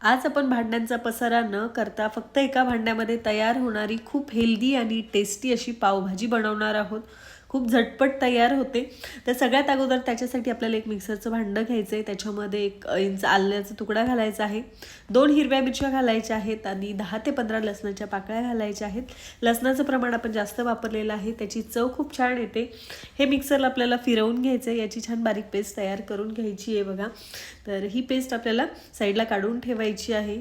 आज आपण भांड्यांचा पसारा न करता फक्त एका भांड्यामध्ये तयार होणारी खूप हेल्दी आणि टेस्टी अशी पावभाजी बनवणार आहोत. खूप झटपट तयार होते. तर सगळ्यात अगोदर त्याच्यासाठी आपल्याला एक मिक्सरचं भांडं घ्यायचं आहे. त्याच्यामध्ये एक इंच आल्याचा तुकडा घालायचा आहे. दोन हिरव्या मिरच्या घालायच्या आहेत आणि दहा ते पंधरा लसणाच्या पाकळ्या घालायच्या आहेत. लसणाचं प्रमाण आपण जास्त वापरलेलं आहे. त्याची चव खूप छान येते. हे मिक्सरला आपल्याला फिरवून घ्यायचं आहे याची छान बारीक पेस्ट तयार करून घ्यायची आहे बघा. तर ही पेस्ट आपल्याला साईडला काढून ठेवायची आहे.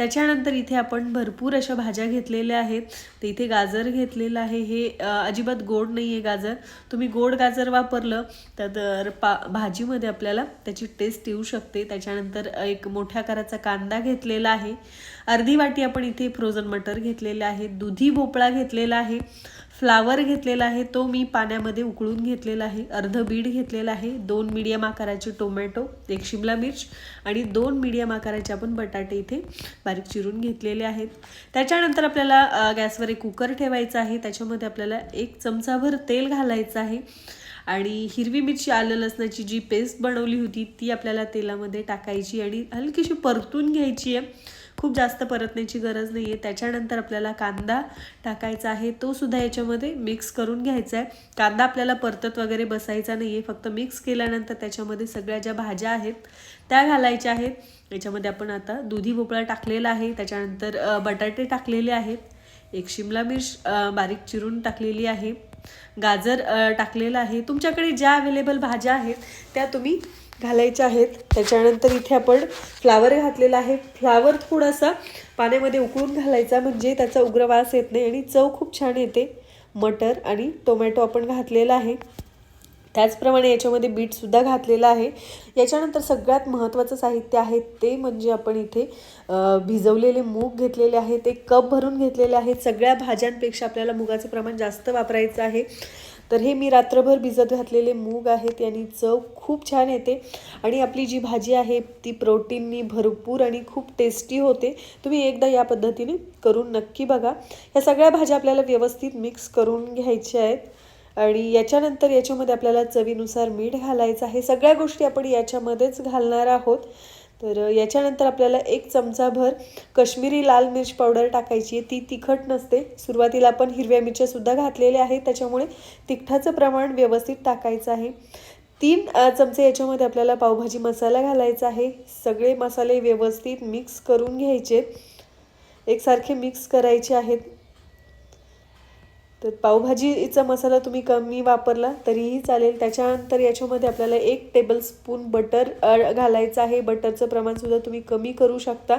त्याच्यानंतर इथे आपण भरपूर अशा भाज्या घेतलेल्या आहेत. तर इथे गाजर घेतलेलं आहे. हे अजिबात गोड नाही आहे गाजर. तुम्ही गोड गाजर वापरलं तर पा भाजीमध्ये आपल्याला त्याची टेस्ट येऊ शकते. त्याच्यानंतर एक मोठ्या आकाराचा कांदा घेतलेला आहे. अर्धी वाटी आपण इथे फ्रोझन मटर घेतलेले आहे दुधी भोपळा घेतलेला आहे फ्लावर घेतलेला आहे तो मी पाण्यामध्ये उकळून घेतलेला आहे अर्ध बीड घेतलेला आहे दोन मीडियम आकाराचे टोमॅटो एक शिमला मिर्च आणि दोन मीडियम आकाराचे आपण बटाटे इथे बारीक चिरून घेतलेले आहेत. त्याच्यानंतर आपल्याला गॅसवर एक कुकर ठेवायचा आहे त्याच्यामध्ये आपल्याला एक चमचाभर तेल घालायचं आहे. आणि हिरवी मिरची आलं लसणाची जी पेस्ट बनवली होती ती आपल्याला तेलामध्ये टाकायची आणि हलकीशी परतून घ्यायची आहे. खूप जास्त परतण्याची गरज नाही आहे त्याच्यानंतर आपल्याला कांदा टाकायचा आहे. तो सुद्धा याच्यामध्ये मिक्स करून घ्यायचा आहे. कांदा आपल्याला परतत वगैरे बसायचा नाही आहे फक्त मिक्स केल्यानंतर त्याच्यामध्ये सगळ्या ज्या भाज्या आहेत त्या घालायच्या आहेत. याच्यामध्ये आपण आता दुधी भोपळा टाकलेला आहे. त्याच्यानंतर बटाटे टाकलेले आहेत. एक शिमला मिर्च बारीक चिरून टाकलेली आहे. गाजर टाकलेलं आहे. तुमच्याकडे ज्या अवेलेबल भाज्या आहेत त्या तुम्ही घालायच्या आहेत. त्याच्यानंतर इथे आपण फ्लावर घातलेला आहे. फ्लावर थोडासा पाण्यामध्ये उकळून घालायचा म्हणजे त्याचा उग्र वास येत नाही आणि चव खूप छान येते. मटर आणि टोमॅटो आपण घातलेला आहे. त्याचप्रमाणे याच्यामध्ये बीटसुद्धा घातलेलं आहे. याच्यानंतर सगळ्यात महत्त्वाचं साहित्य आहे ते म्हणजे आपण इथे भिजवलेले मूग घेतलेले आहे ते कप भरून घेतलेले आहेत. सगळ्या भाज्यांपेक्षा आपल्याला मुगाचं प्रमाण जास्त वापरायचं आहे. तर हे मी रात्रभर भिजत घातलेले मूग आहेत. यांनी चव खूप छान येते. आणि आपली जी भाजी आहे ती प्रोटीननी भरपूर आणि खूप टेस्टी होते. तुम्ही एकदा या पद्धतीने करून नक्की बघा. ह्या सगळ्या भाज्या आपल्याला व्यवस्थित मिक्स करून घ्यायच्या आहेत. आणि याच्यानंतर याच्यामध्ये आपल्याला चवीनुसार मीठ घालायचं आहे. सगळ्या गोष्टी आपण याच्यामध्येच घालणार आहोत. तर याच्यानंतर आपल्याला एक चमचाभर कश्मीरी लाल मिर्च पावडर टाकायची आहे. ती तिखट नसते. सुरुवातीला आपण हिरव्या मिरच्यासुद्धा घातलेल्या आहेत. त्याच्यामुळे तिखटाचं प्रमाण व्यवस्थित टाकायचं आहे. तीन चमचे याच्यामध्ये आपल्याला पावभाजी मसाला घालायचा आहे. सगळे मसाले व्यवस्थित मिक्स करून घ्यायचे. एकसारखे मिक्स करायचे आहेत. तर पावभाजीचा मसाला तुम्ही कमी वापरला तरीही चालेल. त्याच्यानंतर याच्यामध्ये आपल्याला एक टेबलस्पून बटर घालायचं आहे. बटरचं प्रमाणसुद्धा तुम्ही कमी करू शकता.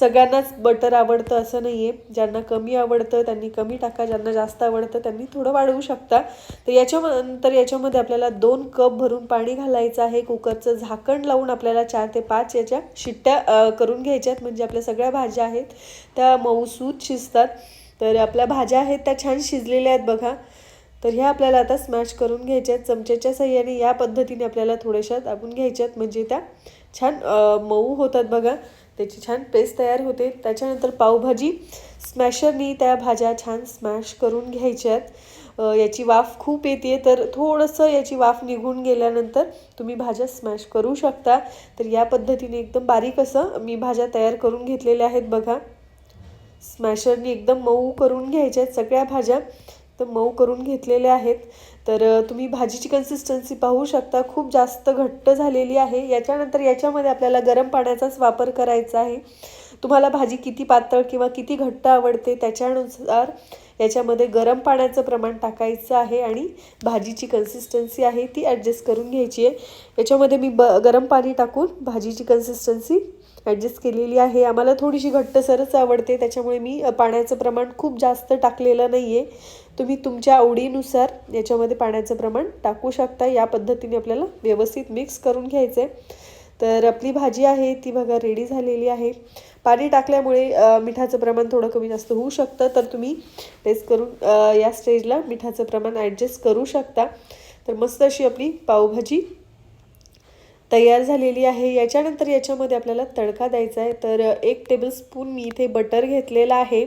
सगळ्यांनाच बटर आवडतं असं नाही आहे ज्यांना कमी आवडतं त्यांनी कमी टाका. ज्यांना जास्त आवडतं त्यांनी थोडं वाढवू शकता. तर याच्यानंतर याच्यामध्ये आपल्याला दोन कप भरून पाणी घालायचं आहे. कुकरचं झाकण लावून आपल्याला चार ते पाच याच्या शिट्ट्या करून घ्यायच्यात. म्हणजे आपल्या सगळ्या भाज्या आहेत. त्या मऊसूत शिजतात. तर आपल्या भाज्या आहेत त्या छान शिजलेल्या आहेत बघा. तर ह्या आपल्याला आता स्मॅश करून घ्यायच्या आहेत. चमच्याच्या सहाय्याने या पद्धतीने आपल्याला थोड्याशा दाबून घ्यायच्यात म्हणजे त्या छान मऊ होतात बघा. त्याची छान पेस्ट तयार होते. त्याच्यानंतर पावभाजी स्मॅशरनी त्या भाज्या छान स्मॅश करून घ्यायच्यात याची वाफ खूप येते. तर थोडंसं याची वाफ निघून गेल्यानंतर तुम्ही भाज्या स्मॅश करू शकता. तर या पद्धतीने एकदम बारीक असं मी भाज्या तयार करून घेतलेल्या आहेत बघा. स्मॅशरनी एकदम मऊ करून घ्यायच्या आहेत सगळ्या भाज्या. तर मऊ करून घेतलेल्या आहेत. तर तुम्ही भाजीची कन्सिस्टन्सी पाहू शकता. खूप जास्त घट्ट झालेली आहे. याच्यानंतर याच्यामध्ये आपल्याला गरम पाण्याचाच वापर करायचा आहे. तुम्हाला भाजी किती पातळ किंवा किती घट्ट आवडते त्याच्यानुसार याच्यामध्ये गरम पाण्याचं प्रमाण टाकायचं आहे आणि भाजीची कन्सिस्टन्सी आहे ती ॲडजस्ट करून घ्यायची आहे. याच्यामध्ये मी ब गरम पाणी टाकून भाजीची कन्सिस्टन्सी ॲडजस्ट केलेली आहे. आम्हाला थोडीशी घट्टसरच आवडते त्याच्यामुळे मी पाण्याचं प्रमाण खूप जास्त टाकलेलं नाही आहे तुम्ही तुमच्या आवडीनुसार याच्यामध्ये पाण्याचं प्रमाण टाकू शकता. या पद्धतीने आपल्याला व्यवस्थित मिक्स करून घ्यायचं आहे तर आपली भाजी आहे ती बघा रेडी झालेली आहे. पाणी टाकल्यामुळे मिठाचं प्रमाण थोडं कमी जास्त होऊ शकतं तर तुम्ही टेस्ट करून या स्टेजला मिठाचं प्रमाण ॲडजस्ट करू शकता. तर मस्त अशी आपली पावभाजी तयार झालेली आहे. याच्यानंतर याच्यामध्ये आपल्याला तडका द्यायचा आहे. तर एक टेबलस्पून मी इथे बटर घेतलेलं आहे.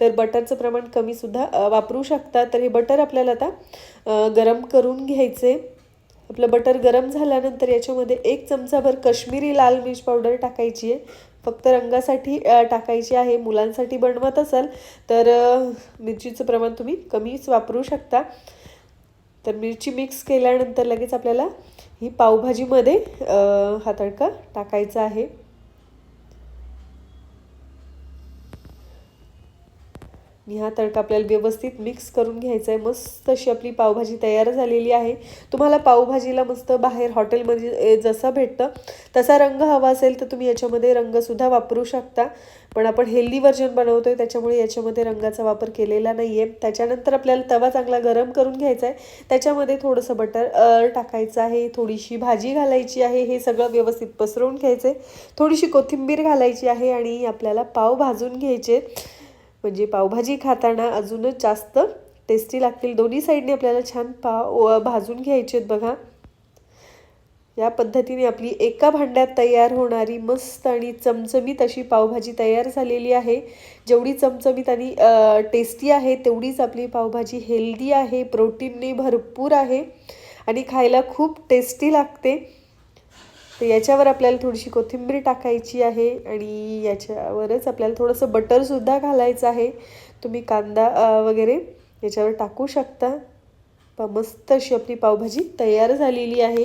तर बटरचं प्रमाण कमीसुद्धा वापरू शकता. तर हे बटर आपल्याला आता गरम करून घ्यायचे. आपलं बटर गरम झाल्यानंतर याच्यामध्ये एक चमचाभर कश्मीरी लाल मिर्च पावडर टाकायची आहे. फक्त रंगासाठी टाकायची आहे. मुलांसाठी बनवत असाल तर मिरचीचं प्रमाण तुम्ही कमीच वापरू शकता. तर मिरची मिक्स केल्यानंतर लगेच आपल्याला ही पावभाजीमध्ये हा तडका टाकायचा आहे. आणि हा तडका आपल्याला व्यवस्थित मिक्स करून घ्यायचा आहे मस्त अशी आपली पावभाजी तयार झालेली आहे. तुम्हाला पावभाजीला मस्त बाहेर हॉटेलमध्ये जसं जसा भेटतं तसा रंग हवा असेल तर तुम्ही याच्यामध्ये रंगसुद्धा वापरू शकता. पण आपण हेल्दी व्हर्जन बनवतो आहे त्याच्यामुळे याच्यामध्ये रंगाचा वापर केलेला नाही आहे त्याच्यानंतर आपल्याला तवा चांगला गरम करून घ्यायचा आहे त्याच्यामध्ये थोडंसं बटर टाकायचं आहे. थोडीशी भाजी घालायची आहे. हे सगळं व्यवस्थित पसरवून घ्यायचं आहे थोडीशी कोथिंबीर घालायची आहे आणि आपल्याला पाव भाजून घ्यायचे म्हणजे पावभाजी खाताना अजूनच जास्त टेस्टी लागतील. दोन्ही साईडने आपल्याला छान पाव भाजून घ्यायचे आहेत बघा. या पद्धतीने आपली एका भांड्यात तयार होणारी मस्त आणि चमचमीत अशी पावभाजी तयार झालेली आहे. जेवढी चमचमीत आणि टेस्टी आहे तेवढीच आपली पावभाजी हेल्दी आहे प्रोटीनने भरपूर आहे. आणि खायला खूप टेस्टी लागते. तर याच्यावर आपल्याला थोडीशी कोथिंबीर टाकायची आहे आणि याच्यावरच आपल्याला थोडंसं बटरसुद्धा घालायचं आहे. तुम्ही कांदा वगैरे याच्यावर टाकू शकता. मस्त अशी आपली पावभाजी तयार झालेली आहे.